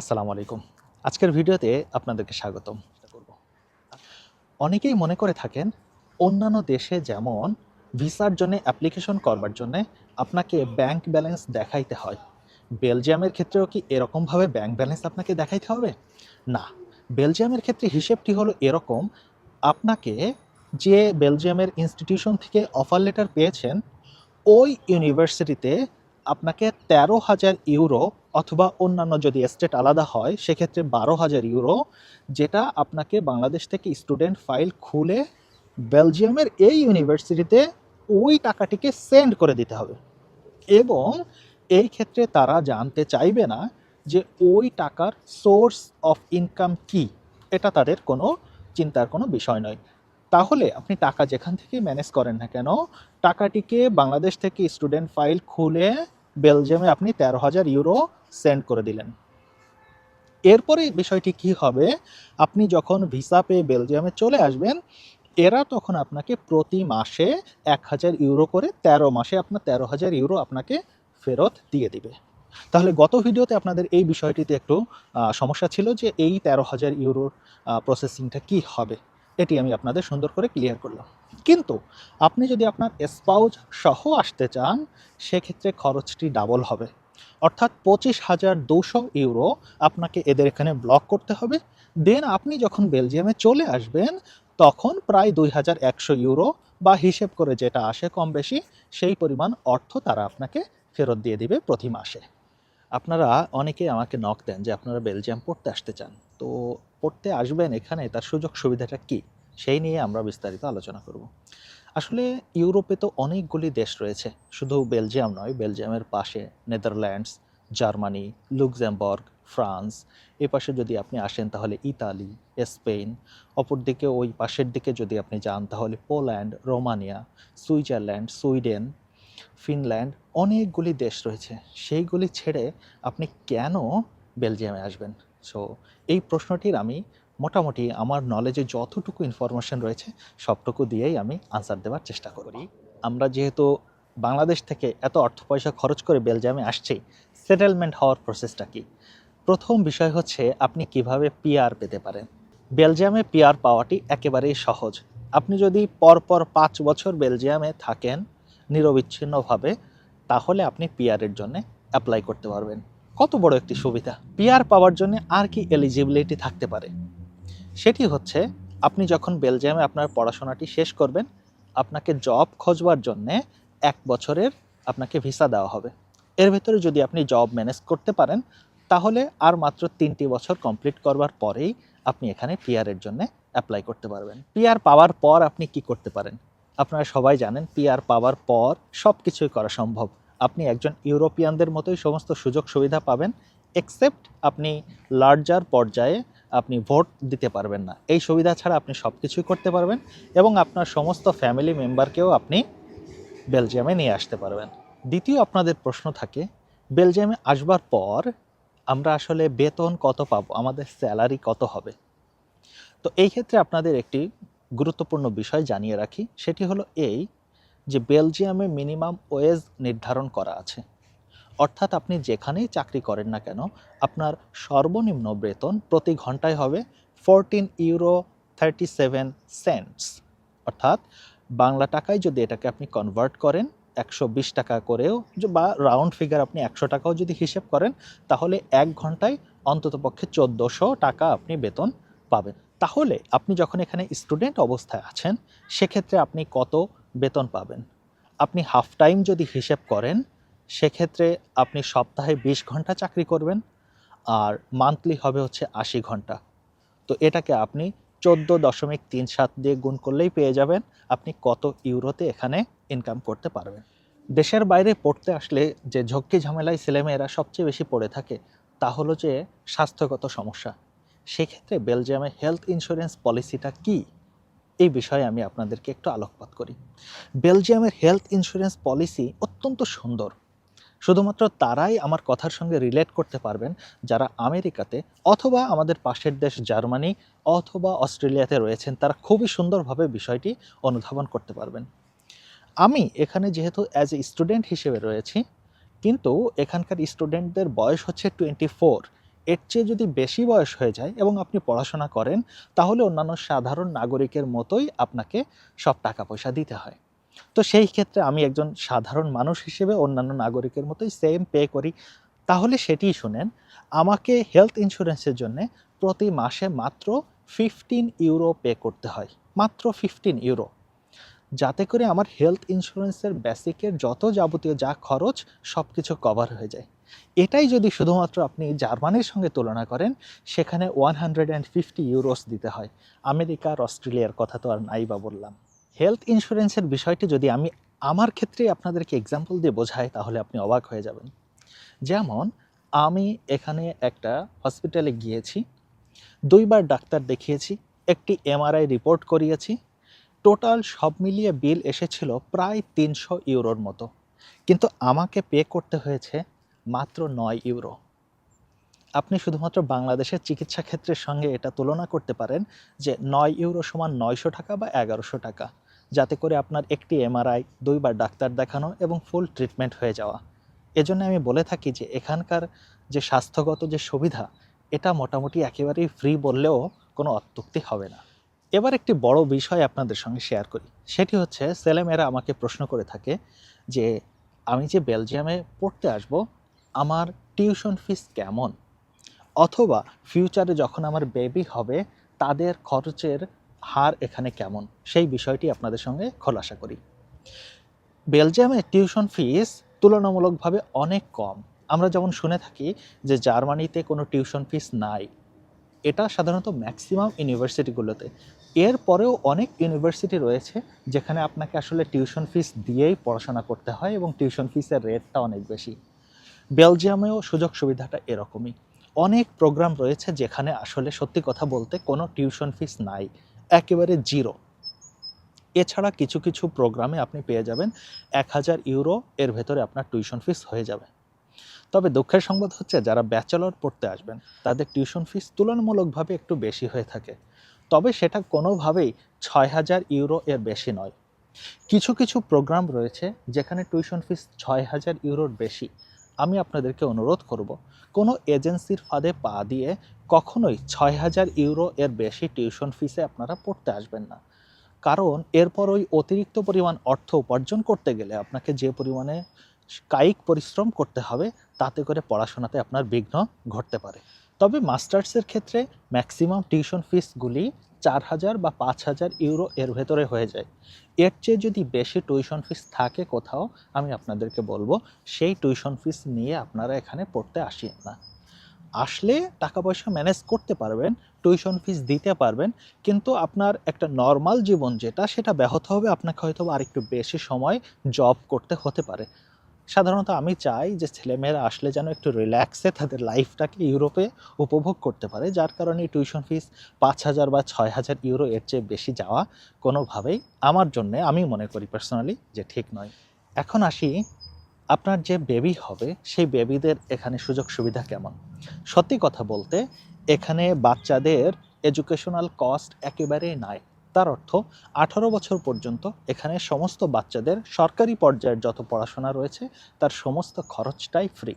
আসসালামু আলাইকুম। আজকের ভিডিওতে আপনাদেরকে স্বাগতম। অনেকেই মনে করে থাকেন, অন্যান্য দেশে যেমন ভিসার জন্য অ্যাপ্লিকেশন করবার জন্য আপনাকে ব্যাংক ব্যালেন্স দেখাইতে হয়। বেলজিয়ামের ক্ষেত্রেও কি এরকমভাবে ব্যাংক ব্যালেন্স আপনাকে দেখাইতে হবে? না, বেলজিয়ামের ক্ষেত্রে হিসেবটি হলো এরকম, আপনাকে যে বেলজিয়ামের ইনস্টিটিউশন থেকে অফার লেটার পেয়েছেন, ওই ইউনিভার্সিটিতে আপনাকে তেরো হাজার ইউরো অথবা অন্যান্য যদি স্টেট আলাদা হয়, সেক্ষেত্রে বারো হাজার ইউরো যেটা আপনাকে বাংলাদেশ থেকে স্টুডেন্ট ফাইল খুলে বেলজিয়ামের এই ইউনিভার্সিটিতে ওই টাকাটিকে সেন্ড করে দিতে হবে। এবং এই ক্ষেত্রে তারা জানতে চাইবে না যে ওই টাকার সোর্স অফ ইনকাম কি। এটা তাদের কোনো চিন্তার কোনো বিষয় নয়। তাহলে আপনি টাকা যেখান থেকে ম্যানেজ করেন না কেন, টাকাটিকে বাংলাদেশ থেকে স্টুডেন্ট ফাইল খুলে বেলজিয়ামে আপনি তেরো হাজার ইউরো সেন্ড করে দিলেন। এরপরে বিষয়টি কি হবে? আপনি যখন ভিসা পেয়ে বেলজিয়ামে চলে আসবেন, এরা তখন আপনাকে প্রতি মাসে এক হাজার ইউরো করে তেরো মাসে আপনার তেরো হাজার ইউরো আপনাকে ফেরত দিয়ে দিবে। তাহলে গত ভিডিওতে আপনাদের এই বিষয়টিতে একটু সমস্যা ছিল যে এই তেরো হাজার ইউরোর প্রসেসিংটা কি হবে? এটি আমি আপনাদের সুন্দর করে ক্লিয়ার করলাম। কিন্তু আপনি যদি আপনার স্পাউজ সহ আসতে চান, সেক্ষেত্রে খরচটি ডাবল হবে। অর্থাৎ পঁচিশ হাজার দুশো ইউরো আপনাকে এদের এখানে ব্লক করতে হবে। দেন আপনি যখন বেলজিয়ামে চলে আসবেন, তখন প্রায় দুই হাজার একশো ইউরো বা হিসেব করে যেটা আসে কম বেশি, সেই পরিমাণ অর্থ তারা আপনাকে ফেরত দিয়ে দিবে প্রতি মাসে। আপনারা অনেকে আমাকে নক দেন যে আপনারা বেলজিয়াম পড়তে আসতে চান। তো পড়তে আসবেন এখানে, তার সুযোগ সুবিধাটা কি? সেই নিয়ে আমরা বিস্তারিত আলোচনা করব। আসলে ইউরোপে তো অনেকগুলি দেশ রয়েছে, শুধু বেলজিয়াম নয়, বেলজিয়ামের পাশে নেদারল্যান্ডস, জার্মানি, লুক্সেমবার্গ, ফ্রান্স, এ পাশে যদি আপনি আসেন তাহলে ইতালি, স্পেন, অপরদিকে ওই পাশের দিকে যদি আপনি যান তাহলে Poland, Romania, Switzerland, Sweden, Finland অনেকগুলি দেশ রয়েছে। সেইগুলি ছেড়ে আপনি কেন বেলজিয়ামে আসবেন? সো এই প্রশ্নটির আমি মোটামুটি আমার নলেজে যতটুকু ইনফরমেশন রয়েছে সবটুকু দিয়েই আমি আনসার দেওয়ার চেষ্টা করি। আমরা যেহেতু বাংলাদেশ থেকে এত অর্থ পয়সা খরচ করে বেলজিয়ামে আসছি সেটেলমেন্ট হওয়ার প্রসেসটা কি? প্রথম বিষয় হচ্ছে আপনি কীভাবে পিআর পেতে পারেন। বেলজিয়ামে পিআর পাওয়াটি একেবারেই সহজ। আপনি যদি পরপর পাঁচ বছর বেলজিয়ামে থাকেন নিরবিচ্ছিন্নভাবে তাহলে আপনি পিআরের জন্য অ্যাপ্লাই করতে পারবেন। কত বড় একটি সুবিধা? পিআর পাওয়ার জন্য আর কি এলিজিবিলিটি থাকতে পারে? সেটি হচ্ছে, আপনি যখন বেলজিয়ামে আপনার পড়াশোনাটি শেষ করবেন, আপনাকে জব খোঁজবার জন্যে এক বছরের আপনাকে ভিসা দেওয়া হবে। এর ভেতরে যদি আপনি জব ম্যানেজ করতে পারেন, তাহলে আর মাত্র তিনটি বছর কমপ্লিট করবার পরেই আপনি এখানে পিআরের জন্য অ্যাপ্লাই করতে পারবেন। পিআর পাওয়ার পর আপনি কি করতে পারেন? আপনারা সবাই জানেন পিআর পাওয়ার পর সব কিছুই করা সম্ভব। আপনি একজন ইউরোপিয়ানদের মতোই সমস্ত সুযোগ সুবিধা পাবেন এক্সেপ্ট আপনি লার্জার পর্যায়ে আপনি ভোট দিতে পারবেন না। এই সুবিধা ছাড়া আপনি সব কিছুই করতে পারবেন এবং আপনার সমস্ত ফ্যামিলি মেম্বারকেও আপনি বেলজিয়ামে নিয়ে আসতে পারবেন। দ্বিতীয় আপনাদের প্রশ্ন থাকে, বেলজিয়ামে আসবার পর আমরা আসলে বেতন কত পাবো? আমাদের স্যালারি কত হবে? তো এই ক্ষেত্রে আপনাদের একটি গুরুত্বপূর্ণ বিষয় জানিয়ে রাখি, সেটি হলো এই যে বেলজিয়ামে মিনিমাম ওয়েজ নির্ধারণ করা আছে। অর্থাৎ আপনি যেখানেই চাকরি করেন না কেন, আপনার সর্বনিম্ন বেতন প্রতি ঘন্টায় হবে fourteen euro thirty seven cents অর্থাৎ বাংলা টাকায় যদি এটাকে আপনি কনভার্ট করেন, একশো বিশ টাকা করেও বা রাউন্ড ফিগার আপনি একশো টাকাও যদি হিসেব করেন, তাহলে এক ঘন্টায় অন্ততপক্ষে চোদ্দোশো টাকা আপনি বেতন পাবেন। তাহলে আপনি যখন এখানে স্টুডেন্ট অবস্থায় আছেন, সেক্ষেত্রে আপনি কত বেতন পাবেন? আপনি হাফ টাইম যদি হিসেব করেন সেক্ষেত্রে আপনি সপ্তাহে বিশ ঘণ্টা চাকরি করবেন আর মান্থলি হবে হচ্ছে আশি ঘণ্টা। তো এটাকে আপনি চোদ্দ দশমিক তিন সাত দিয়ে গুণ করলেই পেয়ে যাবেন। আপনি কত ইউরোতে এখানে ইনকাম করতে পারবেন। দেশের বাইরে পড়তে আসলে যে ঝক্কি ঝামেলায় ছেলেমেয়েরা সবচেয়ে বেশি পড়ে থাকে, তা হলো যে স্বাস্থ্যগত সমস্যা। সেক্ষেত্রে বেলজিয়ামে হেলথ ইন্স্যুরেন্স পলিসিটা কি? এই বিষয়ে আমি আপনাদেরকে একটু আলোকপাত করি। বেলজিয়ামের হেলথ ইন্স্যুরেন্স পলিসি অত্যন্ত সুন্দর। শুধুমাত্র তারাই আমার কথার সঙ্গে রিলেট করতে পারবেন যারা আমেরিকাতে অথবা আমাদের পাশের দেশ জার্মানি অথবা অস্ট্রেলিয়াতে রয়েছেন, তারা খুবই সুন্দরভাবে বিষয়টি অনুধাবন করতে পারবেন। আমি এখানে যেহেতু অ্যাজ এ স্টুডেন্ট হিসেবে রয়েছি, কিন্তু এখানকার স্টুডেন্টদের বয়স হচ্ছে টোয়েন্টি ফোর এর চেয়ে যদি বেশি বয়স হয়ে যায় এবং আপনি পড়াশোনা করেন, তাহলে অন্যান্য সাধারণ নাগরিকের মতোই আপনাকে সব টাকা পয়সা দিতে হয়। তো সেই ক্ষেত্রে আমি একজন সাধারণ মানুষ হিসেবে অন্যান্য নাগরিকের মতোই সেম পে করি। তাহলে সেটিই শুনেন, আমাকে হেলথ ইন্স্যুরেন্সের জন্য প্রতি মাসে মাত্র ফিফটিন ইউরো পে করতে হয়। মাত্র ফিফটিন ইউরো যাতে করে আমার হেলথ ইন্স্যুরেন্সের বেসিকের যত যাবতীয় যা খরচ সব কিছু কভার হয়ে যায়। এটাই যদি শুধুমাত্র আপনি জার্মানির সঙ্গে তুলনা করেন, সেখানে one hundred and fifty euros দিতে হয়। আমেরিকা আর অস্ট্রেলিয়ার কথা তো আর নাই বা বললাম। হেলথ ইন্স্যুরেন্সের বিষয়টি যদি আমি আমার ক্ষেত্রে আপনাদেরকে এক্সাম্পল দিয়ে বোঝাই, তাহলে আপনি অবাক হয়ে যাবেন। যেমন, আমি এখানে একটা হসপিটালে গিয়েছি, দুইবার ডাক্তার দেখিয়েছি, একটি এমআরআই রিপোর্ট করিয়েছি টোটাল সব মিলিয়ে বিল এসেছিল প্রায় তিনশো ইউরোর মতো। কিন্তু আমাকে পে করতে হয়েছে মাত্র নয় ইউরো। আপনি শুধুমাত্র বাংলাদেশের চিকিৎসা ক্ষেত্রের সঙ্গে এটা তুলনা করতে পারেন যে নয় ইউরো সমান নয়শো টাকা বা এগারোশো টাকা। যাতে করে আপনার একটি এমআরআই দুইবার ডাক্তার দেখানো এবং ফুল ট্রিটমেন্ট হয়ে যাওয়া। এজন্য আমি বলে থাকি যে, এখানকার যে স্বাস্থ্যগত যে সুবিধা, এটা মোটামুটি একেবারেই ফ্রি বললেও কোনো অত্যুক্তি হবে না। এবার একটি বড় বিষয় আপনাদের সঙ্গে শেয়ার করি। সেটি হচ্ছে, ছেলেমেয়েরা আমাকে প্রশ্ন করে থাকে যে, আমি যে বেলজিয়ামে পড়তে আসব, আমার টিউশন ফিস কেমন? অথবা ফিউচারে যখন আমার বেবি হবে, তাদের খরচের হার এখানে কেমন? সেই বিষয়টি আপনাদের সঙ্গে খোলাসা করি। বেলজিয়ামে টিউশন ফিস তুলনামূলকভাবে অনেক কম। আমরা যেমন শুনে থাকি যে জার্মানিতে কোনো টিউশন ফিস নাই, এটা সাধারণত ম্যাক্সিমাম ইউনিভার্সিটিগুলোতে। এরপরেও অনেক ইউনিভার্সিটি রয়েছে যেখানে আপনাকে আসলে টিউশন ফিস দিয়েই পড়াশোনা করতে হয় এবং টিউশন ফিসের রেটটা অনেক বেশি। বেলজিয়ামেও সুযোগ সুবিধাটা এরকমই। অনেক প্রোগ্রাম রয়েছে যেখানে আসলে সত্যি কথা বলতে কোনো টিউশন ফিস নাই। একেবারে জিরো। এছাড়া কিছু কিছু প্রোগ্রামে আপনি পেয়ে যাবেন এক হাজার ইউরো, এর ভেতরে আপনার টিউশন ফিস হয়ে যাবে। তবে দুঃখের সংবাদ হচ্ছে, যারা ব্যাচেলর পড়তে আসবেন, তাদের টিউশন ফিস তুলনামূলকভাবে একটু বেশি হয়ে থাকে। তবে সেটা কোনোভাবেই ছয় হাজার ইউরো এর বেশি নয়। কিছু কিছু প্রোগ্রাম রয়েছে, যেখানে টিউশন ফিস ছয় হাজার ইউরোর বেশি। আমি আপনাদেরকে অনুরোধ করব, কোনো এজেন্সির ফাঁদে পা দিয়ে কখনোই ছয় হাজার ইউরো এর বেশি টিউশন ফিসে আপনারা পড়তে আসবেন না। কারণ এরপর ওই অতিরিক্ত পরিমাণ অর্থ উপার্জন করতে গেলে আপনাকে যে পরিমাণে কায়িক পরিশ্রম করতে হবে, তাতে করে পড়াশোনাতে আপনার বিঘ্ন ঘটতে পারে। তবে মাস্টার্সের ক্ষেত্রে ম্যাক্সিমাম টিউশন ফিসগুলি চার হাজার বা পাঁচ হাজার ইউরো এর ভেতরে হয়ে যায়। এর চেয়ে যদি বেশি টিউশন ফিস থাকে কোথাও, আমি আপনাদেরকে বলব, সেই টিউশন ফিস নিয়ে আপনারা এখানে পড়তে আসেন না। আসলে টাকা পয়সা ম্যানেজ করতে পারবেন, টিউশন ফিস দিতে পারবেন, কিন্তু আপনার একটা নর্মাল জীবন যেটা, সেটা ব্যাহত হবে, আপনাকে হয়তো আরেকটু বেশি সময় জব করতে হতে পারে। সাধারণত আমি চাই যে ছেলেমেয়েরা আসলে যেন একটু রিল্যাক্সে তাদের লাইফটাকে ইউরোপে উপভোগ করতে পারে, যার কারণে টিউশন ফিস পাঁচ হাজার বা ছয় হাজার ইউরো এর চেয়ে বেশি যাওয়া কোনোভাবেই আমার জন্যে আমি মনে করি পার্সোনালি যে ঠিক নয়। এখন আসি, আপনার যে বেবি হবে, সেই বেবিদের এখানে সুযোগ সুবিধা কেমন? সত্যি কথা বলতে, এখানে বাচ্চাদের এডুকেশনাল কস্ট একেবারেই নাই। তার অর্থ আঠারো বছর পর্যন্ত এখানে সমস্ত বাচ্চাদের সরকারি পর্যায়ের যত পড়াশোনা রয়েছে, তার সমস্ত খরচটাই ফ্রি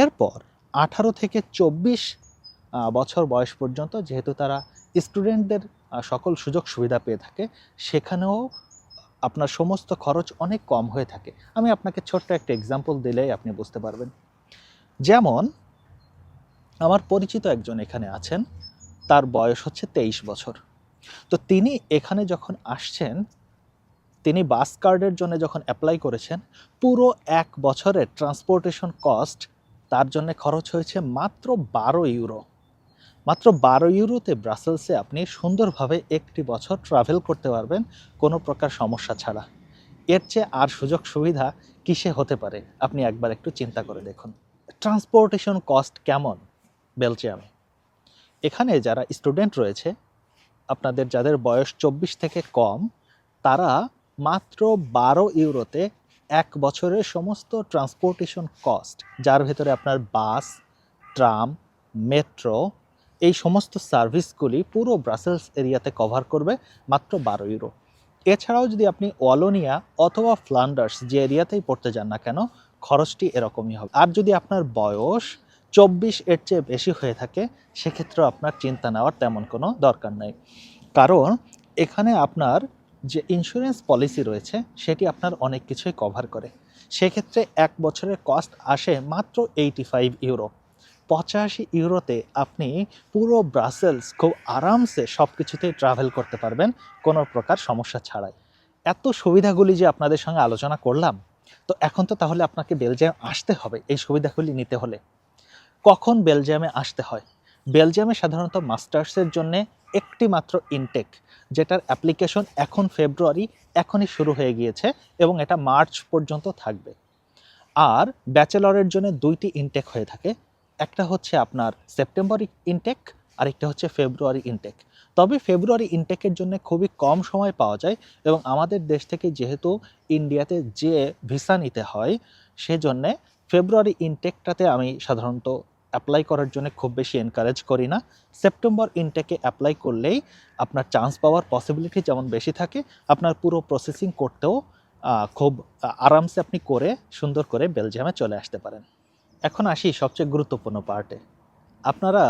এরপর আঠারো থেকে চব্বিশ বছর বয়স পর্যন্ত যেহেতু তারা স্টুডেন্টদের সকল সুযোগ সুবিধা পেয়ে থাকে, সেখানেও আপনার সমস্ত খরচ অনেক কম হয়ে থাকে। আমি আপনাকে ছোট্ট একটা এক্সাম্পল দিলেই আপনি বুঝতে পারবেন। যেমন, আমার পরিচিত একজন এখানে আছেন, তার বয়স হচ্ছে তেইশ বছর। তো তিনি এখানে যখন আসছেন, তিনি বাস কার্ডের জন্য যখন অ্যাপ্লাই করেছেন, পুরো এক বছরের ট্রান্সপোর্টেশন কস্ট তার জন্য খরচ হয়েছে মাত্র বারো ইউরো মাত্র বারো ইউরোতে ব্রাসেলসে আপনি সুন্দরভাবে একটি বছর ট্রাভেল করতে পারবেন, কোনো প্রকার সমস্যা ছাড়া। এর চেয়ে আর সুযোগ সুবিধা কিসে হতে পারে? আপনি একবার একটু চিন্তা করে দেখুন। ট্রান্সপোর্টেশন কস্ট কেমন? বেলজিয়ামে এখানে যারা স্টুডেন্ট রয়েছে আপনাদের যাদের বয়স চব্বিশ থেকে কম, তারা মাত্র বারো ইউরোতে এক বছরের সমস্ত ট্রান্সপোর্টেশন কস্ট যার ভেতরে আপনার বাস ট্রাম মেট্রো এই সমস্ত সার্ভিসগুলি পুরো ব্রাসেলস এরিয়াতে কভার করবে মাত্র বারো ইউরো। এছাড়াও যদি আপনি ওয়ালোনিয়া অথবা ফ্লান্ডার্স যে এরিয়াতেই পড়তে যান না কেন, খরচটি এরকমই হবে। আর যদি আপনার বয়স চব্বিশ এর চেয়ে বেশি হয়ে থাকে সেক্ষেত্রে আপনার চিন্তা নেওয়ার তেমন কোনো দরকার নেই। কারণ এখানে আপনার যে ইন্স্যুরেন্স পলিসি রয়েছে, সেটি আপনার অনেক কিছুই কভার করে। সেক্ষেত্রে এক বছরের কস্ট আসে মাত্র এইটি ফাইভ ইউরো পঁচাশি ইউরোতে আপনি পুরো ব্রাসেলস খুব আরামসে সব কিছুতেই ট্রাভেল করতে পারবেন, কোনো প্রকার সমস্যা ছাড়াই। এত সুবিধাগুলি যে আপনাদের সঙ্গে আলোচনা করলাম, তো এখন তো তাহলে আপনাকে বেলজিয়াম আসতে হবে, এই সুবিধাগুলি নিতে হলে। কখন বেলজিয়ামে আসতে হয়? বেলজিয়ামে সাধারণত মাস্টার্সের জন্য একটি মাত্র ইনটেক, যেটার অ্যাপ্লিকেশন এখন ফেব্রুয়ারি, এখনই শুরু হয়ে গিয়েছে এবং এটা মার্চ পর্যন্ত থাকবে। আর ব্যাচেলরের জন্য দুইটি ইনটেক হয়ে থাকে, একটা হচ্ছে আপনার সেপ্টেম্বর ইনটেক, আরেকটা হচ্ছে ফেব্রুয়ারি ইনটেক। তবে ফেব্রুয়ারি ইনটেকের জন্য খুবই কম সময় পাওয়া যায় এবং আমাদের দেশ থেকে যেহেতু ইন্ডিয়াতে যে ভিসা নিতে হয়, সেজন্যে ফেব্রুয়ারি ইনটেকটাতে আমি সাধারণত অ্যাপ্লাই করার জন্য খুব বেশি এনকারেজ করি না। সেপ্টেম্বর ইনটেকে অ্যাপ্লাই করলেই আপনার চান্স পাওয়ার পসিবিলিটি যেমন বেশি থাকে, আপনার পুরো প্রসেসিং করতেও খুব আরামসে আপনি করে, সুন্দর করে বেলজিয়ামে চলে আসতে পারেন। এখন আসি সবচেয়ে গুরুত্বপূর্ণ পার্টে আপনারা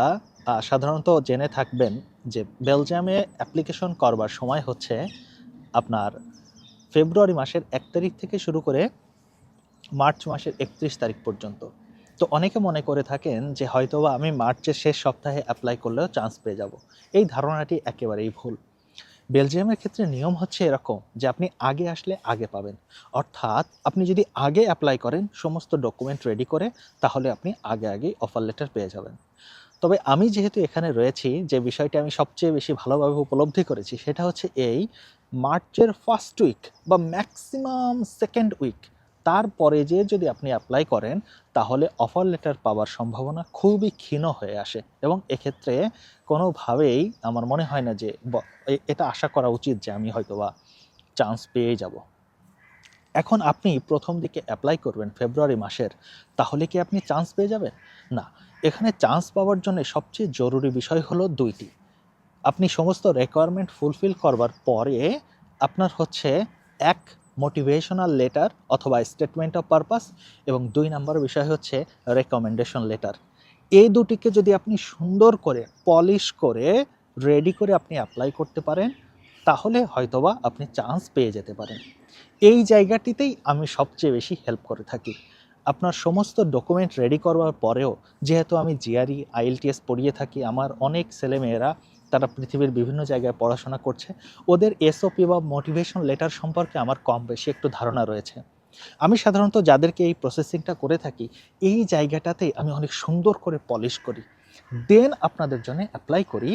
সাধারণত জেনে থাকবেন যে বেলজিয়ামে অ্যাপ্লিকেশন করবার সময় হচ্ছে আপনার ফেব্রুয়ারি মাসের এক তারিখ থেকে শুরু করে মার্চ মাসের একত্রিশ তারিখ পর্যন্ত। তো অনেকে মনে করে থাকেন যে হয়তোবা আমি মার্চের শেষ সপ্তাহে অ্যাপ্লাই করলেও চান্স পেয়ে যাব। এই ধারণাটি একেবারেই ভুল। বেলজিয়ামের ক্ষেত্রে নিয়ম হচ্ছে এরকম যে আপনি আগে আসলে আগে পাবেন। অর্থাৎ আপনি যদি আগে অ্যাপ্লাই করেন, সমস্ত ডকুমেন্ট রেডি করে, তাহলে আপনি আগে আগেই অফার লেটার পেয়ে যাবেন। তবে আমি যেহেতু এখানে রয়েছি, যে বিষয়টি আমি সবচেয়ে বেশি ভালোভাবে উপলব্ধি করেছি, সেটা হচ্ছে এই মার্চের ফার্স্ট উইক বা ম্যাক্সিমাম সেকেন্ড উইক তারপরে যে যদি আপনি অ্যাপ্লাই করেন, তাহলে অফার লেটার পাওয়ার সম্ভাবনা খুবই ক্ষীণ হয়ে আসে। এবং এক্ষেত্রে কোনোভাবেই আমার মনে হয় না যে এটা আশা করা উচিত যে আমি হয়তোবা চান্স পেয়ে যাব। এখন আপনি প্রথম দিকে অ্যাপ্লাই করবেন ফেব্রুয়ারি মাসের, তাহলে কি আপনি চান্স পেয়ে যাবেন? না। এখানে চান্স পাওয়ার জন্য সবচেয়ে জরুরি বিষয় হলো দুইটি। আপনি সমস্ত রেকোয়ারমেন্ট ফুলফিল করবার পরে আপনার হচ্ছে এক মোটিভেশনাল লেটার অথবা স্টেটমেন্ট অফ পারপাস এবং দুই নম্বর বিষয় হচ্ছে রেকমেন্ডেশন লেটার এই দুটিকে যদি আপনি সুন্দর করে পলিশ করে রেডি করে আপনি অ্যাপ্লাই করতে পারেন, তাহলে হয়তোবা আপনি চান্স পেয়ে যেতে পারেন। এই জায়গাটিতেই আমি সবচেয়ে বেশি হেল্প করে থাকি। আপনার সমস্ত ডকুমেন্ট রেডি করবার পরেও, যেহেতু আমি জিআরই আইএলটিএস পড়িয়ে থাকি, আমার অনেক ছেলেমেয়েরা তারা পৃথিবীর বিভিন্ন জায়গায় পড়াশোনা করছে। ওদের এসওপি বা মোটিভেশন লেটার সম্পর্কে আমার কম বেশি একটু ধারণা রয়েছে। আমি সাধারণত যাদেরকে এই প্রসেসিংটা করে থাকি, এই জায়গাটাতেই আমি অনেক সুন্দর করে পলিশ করি। দেন আপনাদের জন্য অ্যাপ্লাই করি,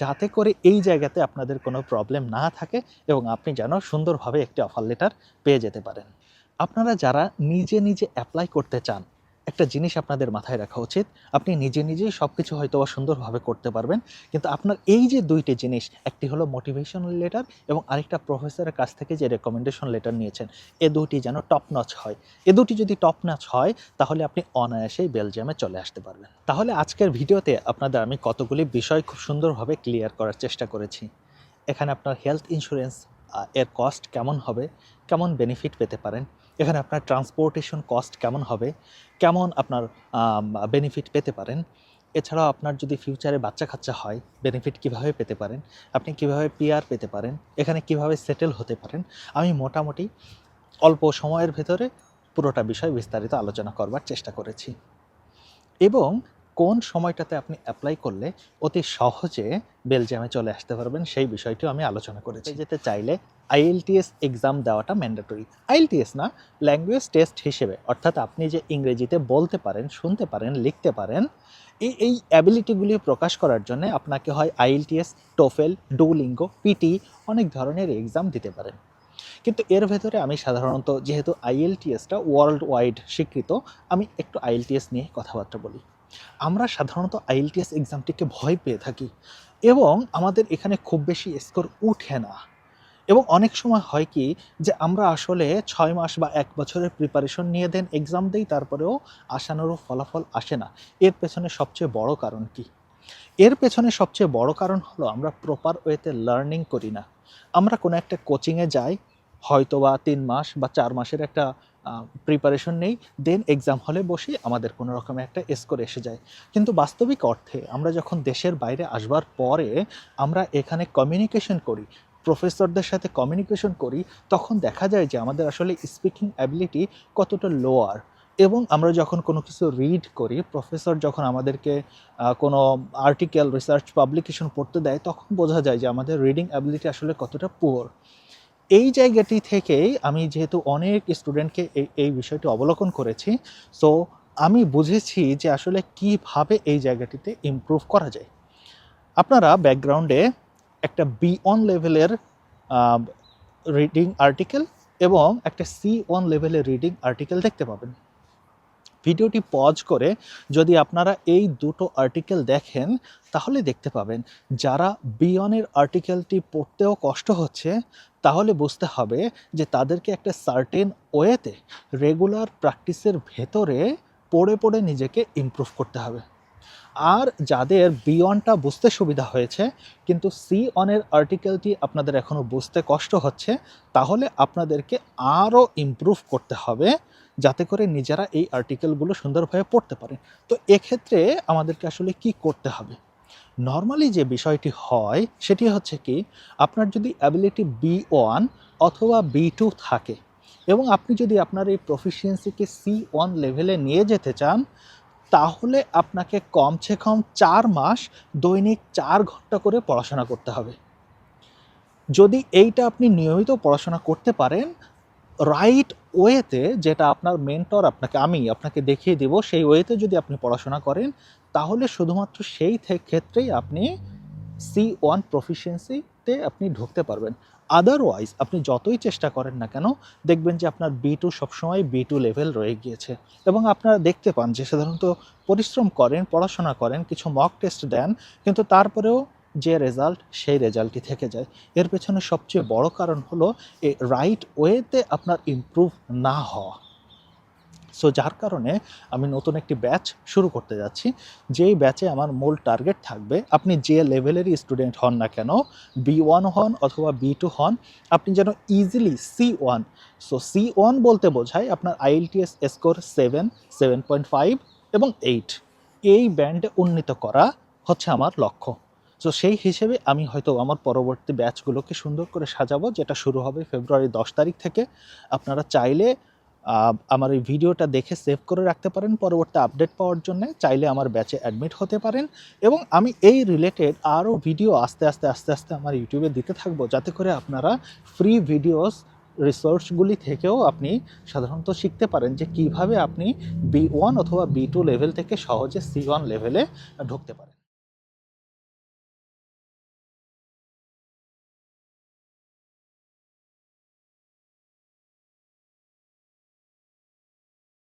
যাতে করে এই জায়গাতে আপনাদের কোনো প্রবলেম না থাকে এবং আপনি যেন সুন্দরভাবে একটি অফার লেটার পেয়ে যেতে পারেন। আপনারা যারা নিজে নিজে অ্যাপ্লাই করতে চান একটা জিনিস আপনাদের মাথায় রাখা উচিত। আপনি নিজে নিজেই সব কিছু হয়তো সুন্দরভাবে করতে পারবেন, কিন্তু আপনার এই যে দুইটি জিনিস, একটি হলো মোটিভেশনাল লেটার এবং আরেকটা প্রফেসরের কাছ থেকে যে রেকমেন্ডেশন লেটার নিয়েছেন, এ দুটি যেন টপ নচ হয়। এ দুটি যদি টপ নচ হয়, তাহলে আপনি অনায়াসেই বেলজিয়ামে চলে আসতে পারবেন। তাহলে আজকের ভিডিওতে আপনাদের আমি কতগুলি বিষয় খুব সুন্দরভাবে ক্লিয়ার করার চেষ্টা করেছি। এখানে আপনার হেলথ ইন্স্যুরেন্স এর কস্ট কেমন হবে, কেমন বেনিফিট পেতে পারেন, এখানে আপনার ট্রান্সপোর্টেশন কস্ট কেমন হবে, কেমন আপনার বেনিফিট পেতে পারেন, এছাড়াও আপনার যদি ফিউচারে বাচ্চা কাচ্চা হয় বেনিফিট কীভাবে পেতে পারেন, আপনি কীভাবে পিআর পেতে পারেন, এখানে কীভাবে সেটেল হতে পারেন, আমি মোটামুটি অল্প সময়ের ভেতরে পুরোটা বিষয় বিস্তারিত আলোচনা করবার চেষ্টা করেছি। এবং কোন সময়টাতে আপনি অ্যাপ্লাই করলে অতি সহজে বেলজিয়ামে চলে আসতে পারবেন সেই বিষয়টিও আমি আলোচনা করেছি। যেতে চাইলে আইএলটিএস এক্সাম দেওয়াটা ম্যান্ডেটরি আইএলটিএস না ল্যাঙ্গুয়েজ টেস্ট হিসেবে অর্থাৎ আপনি যে ইংরেজিতে বলতে পারেন শুনতে পারেন লিখতে পারেন এই এই অ্যাবিলিটিগুলি প্রকাশ করার জন্য আপনাকে হয় আইএলটিএস টোফেল ডুলিঙ্গো পিটি অনেক ধরনের এক্সাম দিতে পারেন। কিন্তু এর ভেতরে আমি সাধারণত যেহেতু আইএলটিএসটা ওয়ার্ল্ড ওয়াইড স্বীকৃত আমি একটু আইএলটিএস নিয়ে কথাবার্তা বলি। আমরা সাধারণত আইএলটিএস এক্সামটিকে ভয় পেয়ে থাকি এবং আমাদের এখানে খুব বেশি স্কোর উঠে না। এবং অনেক সময় হয় কি যে আমরা আসলে ছয় মাস বা এক বছরের প্রিপারেশন নিয়ে দেন এক্সাম দেই, তারপরেও আশানুরূপ ফলাফল আসে না। এর পেছনে সবচেয়ে বড় কারণ কি? এর পেছনে সবচেয়ে বড় কারণ হলো আমরা প্রপার ওয়েতে লার্নিং করি না। আমরা কোনো একটা কোচিংয়ে যাই হয়তো বা তিন মাস বা চার মাসের একটা প্রিপারেশন নেই দেন এক্সাম হলে বসে আমাদের কোনো রকমের একটা স্কোর এসে যায়। কিন্তু বাস্তবিক অর্থে আমরা যখন দেশের বাইরে আসবার পরে আমরা এখানে কমিউনিকেশন করি প্রফেসরদের সাথে কমিউনিকেশন করি, তখন দেখা যায় যে আমাদের আসলে স্পিকিং অ্যাবিলিটি কতটা লোয়ার এবং আমরা যখন কোনো কিছু রিড করি প্রফেসর যখন আমাদেরকে কোনো আর্টিকেল রিসার্চ পাবলিকেশন পড়তে দেয়, তখন বোঝা যায় যে আমাদের রিডিং অ্যাবিলিটি আসলে কতটা পুয়ার এই জায়গাটি থেকেই আমি যেহেতু অনেক স্টুডেন্টকে এই বিষয়টি অবলোকন করেছি সো আমি বুঝেছি যে আসলে কীভাবে এই জায়গাটিতে ইমপ্রুভ করা যায়। আপনারা ব্যাকগ্রাউন্ডে একটা বি ওয়ান লেভেলের রিডিং আর্টিকেল এবং একটা সি ওয়ান লেভেলের রিডিং আর্টিকেল দেখতে পাবেন। ভিডিওটি পজ করে যদি আপনারা এই দুটো আর্টিকেল দেখেন, তাহলে দেখতে পাবেন, যারা বিয়নের আর্টিকেলটি পড়তেও কষ্ট হচ্ছে, তাহলে বুঝতে হবে যে তাদেরকে একটা সার্টেন ওয়েতে রেগুলার প্র্যাকটিসের ভেতরে পড়ে পড়ে নিজেকে ইমপ্রুভ করতে হবে। আর যাদের বিয়নটা বুঝতে সুবিধা হয়েছে, কিন্তু সি অনের আর্টিকেলটি আপনাদের এখনও বুঝতে কষ্ট হচ্ছে, তাহলে আপনাদেরকে আরও ইমপ্রুভ করতে হবে যাতে করে নিজেরা এই আর্টিকেলগুলো সুন্দরভাবে পড়তে পারে। তো এক্ষেত্রে আমাদেরকে আসলে কি করতে হবে? নর্মালি যে বিষয়টি হয়, সেটি হচ্ছে কি, আপনার যদি অ্যাবিলিটি বি ওয়ান অথবা বি টু থাকে এবং আপনি যদি আপনার এই প্রফিসিয়েন্সিকে সি ওয়ান লেভেলে নিয়ে যেতে চান, তাহলে আপনাকে কমসে কম চার মাস দৈনিক চার ঘণ্টা করে পড়াশোনা করতে হবে। যদি এইটা আপনি নিয়মিত পড়াশোনা করতে পারেন রাইট ওয়েতে যেটা আপনার মেন্টর আপনাকে, আমি আপনাকে দেখিয়ে দেব, সেই ওয়েতে যদি আপনি পড়াশোনা করেন, তাহলে শুধুমাত্র সেই ক্ষেত্রেই আপনি সি ওয়ান প্রফিসিয়েন্সিতে আপনি ঢুকতে পারবেন। আদারওয়াইজ আপনি যতই চেষ্টা করেন না কেন, দেখবেন যে আপনার বি টু সবসময় বি টু লেভেল রয়ে গিয়েছে। এবং আপনারা দেখতে পান যে সাধারণত পরিশ্রম করেন, পড়াশোনা করেন, কিছু মক টেস্ট দেন, কিন্তু তারপরেও যে রেজাল্ট সেই রেজাল্টই থেকে যায়। এর পেছনে সবচেয়ে বড় কারণ হলো এই রাইট ওয়েতে আপনার ইমপ্রুভ না হওয়া। সো যার কারণে আমি নতুন একটি ব্যাচ শুরু করতে যাচ্ছি। যেই ব্যাচে আমার মূল টার্গেট থাকবে, আপনি যে লেভেলেরই স্টুডেন্ট হন না কেন বি ওয়ান হন অথবা বি টু হন, আপনি যেন easily C one so C one বলতে বোঝায় আপনার IELTS score seven seven point five এবং এইট এই ব্যান্ডে উন্নীত করা হচ্ছে আমার লক্ষ্য। সো সেই হিসেবে আমি হয়তো আমার পরবর্তী ব্যাচগুলোকে সুন্দর করে সাজাবো, যেটা শুরু হবে ফেব্রুয়ারি দশ তারিখ থেকে। আপনারা চাইলে আমার এই ভিডিওটা দেখে সেভ করে রাখতে পারেন পরবর্তী আপডেট পাওয়ার জন্য। চাইলে আমার ব্যাচে অ্যাডমিট হতে পারেন এবং আমি এই রিলেটেড আরও ভিডিও আস্তে আস্তে আস্তে আস্তে আমার ইউটিউবে দিতে থাকব, যাতে করে আপনারা ফ্রি ভিডিওস রিসোর্সগুলি থেকেও আপনি সাধারণত শিখতে পারেন যে কীভাবে আপনি বি ওয়ান অথবা বি টু লেভেল থেকে সহজে সি ওয়ান লেভেলে ঢুকতে পারেন।